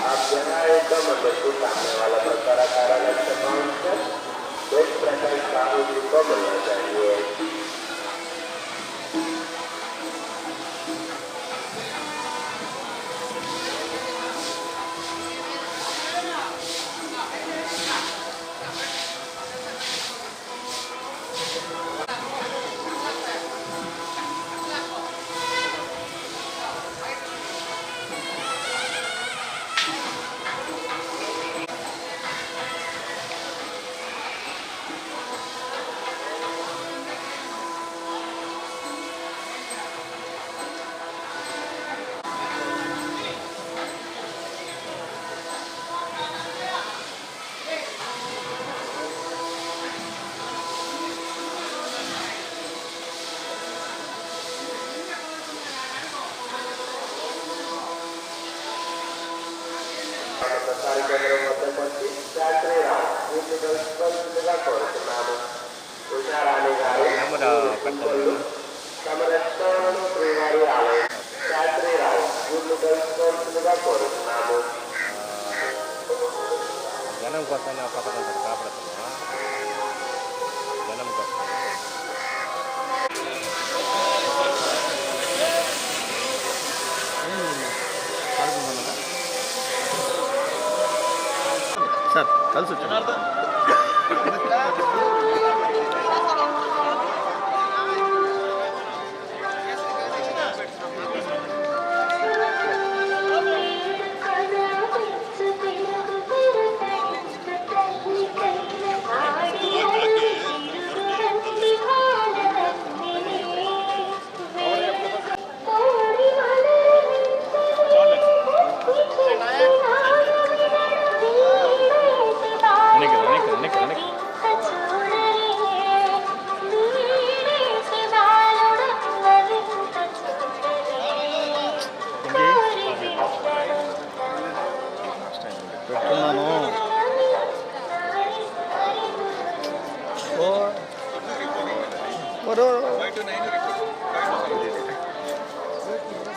आप जहाँ एकदम मंदिर सामने वाला प्रसार कार्यालय ఇంకొల్లు తమ రెస్టారెంట్ శ్రీవారి ఆలయం శాస్త్రీరావు వీటిని తెలుసుకోవాల్సిందిగా కోరుతున్నాము జనం కోసం నా పథకం సార్ కాపాడుతున్నా జనం కోసం సార్ కలిసి వచ్చాను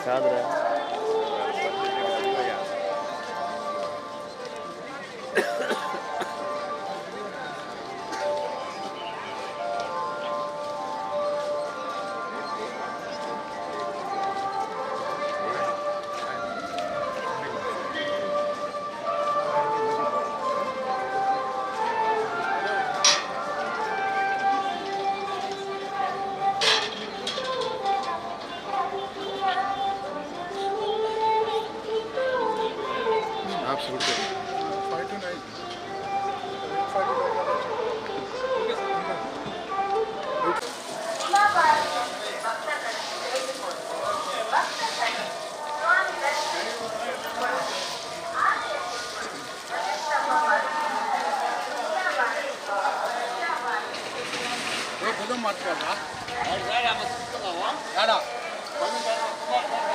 mercado. Absolutely. Five to nine. Five to nine. Burada marka var. Nerede? Nerede? Nerede? Nerede? Nerede? Nerede?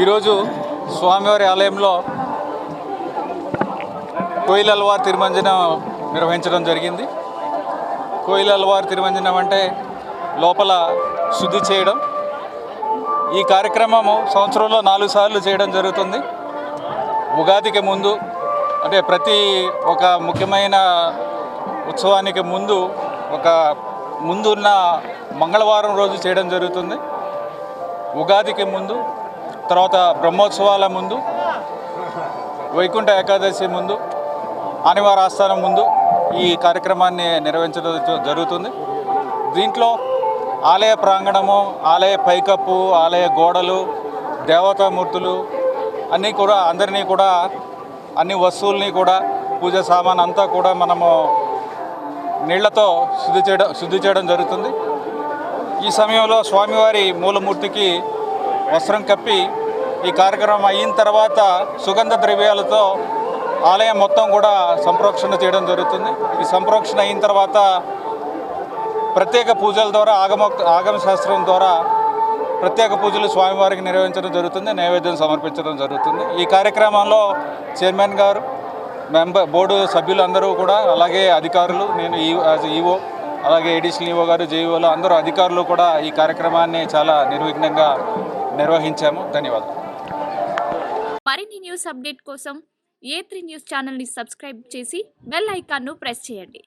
ఈరోజు స్వామివారి ఆలయంలో కోయిలల్వార్ తిరుమంజనం నిర్వహించడం జరిగింది. కోయిలల్వార్ తిరుమంజనం అంటే లోపల శుద్ధి చేయడం. ఈ కార్యక్రమము సంవత్సరంలో నాలుగు సార్లు చేయడం జరుగుతుంది. ఉగాదికి ముందు అంటే ప్రతి ఒక ముఖ్యమైన ఉత్సవానికి ముందు ఒక ముందున్న మంగళవారం రోజు చేయడం జరుగుతుంది. ఉగాదికి ముందు తర్వాత బ్రహ్మోత్సవాల ముందు వైకుంఠ ఏకాదశి ముందు ఆనివార ఆస్థానం ముందు ఈ కార్యక్రమాన్ని నిర్వహించడం జరుగుతుంది. దీంట్లో ఆలయ ప్రాంగణము ఆలయ పైకప్పు ఆలయ గోడలు దేవతామూర్తులు అన్నీ కూడా అందరినీ కూడా అన్ని వస్తువుల్ని కూడా పూజ సామాన్ అంతా కూడా మనము నీళ్ళతో శుద్ధి చేయడం శుద్ధి చేయడం జరుగుతుంది. ఈ సమయంలో స్వామివారి మూలమూర్తికి వస్త్రం కప్పి ఈ కార్యక్రమం అయిన తర్వాత సుగంధ ద్రవ్యాలతో ఆలయం మొత్తం కూడా సంప్రోక్షణ చేయడం జరుగుతుంది. ఈ సంప్రోక్షణ అయిన తర్వాత ప్రత్యేక పూజల ద్వారా ఆగమ ఆగమ శాస్త్రం ద్వారా ప్రత్యేక పూజలు స్వామివారికి నిర్వహించడం జరుగుతుంది నైవేద్యం సమర్పించడం జరుగుతుంది. ఈ కార్యక్రమంలో చైర్మన్ గారు మెంబర్ బోర్డు సభ్యులందరూ కూడా అలాగే అధికారులు నేను ఈ యాజ్ ఈఓ అలాగే ఎడిషనల్ ఈఓ గారు జేఈఓలు అందరూ అధికారులు కూడా ఈ కార్యక్రమాన్ని చాలా నిర్విఘ్నంగా నిర్వహించాము. ధన్యవాదాలు. మరిన్ని న్యూస్ అప్డేట్ కోసం ఏ త్రీ న్యూస్ ఛానల్ని సబ్స్క్రైబ్ చేసి బెల్ ఐకాన్ను ప్రెస్ చేయండి.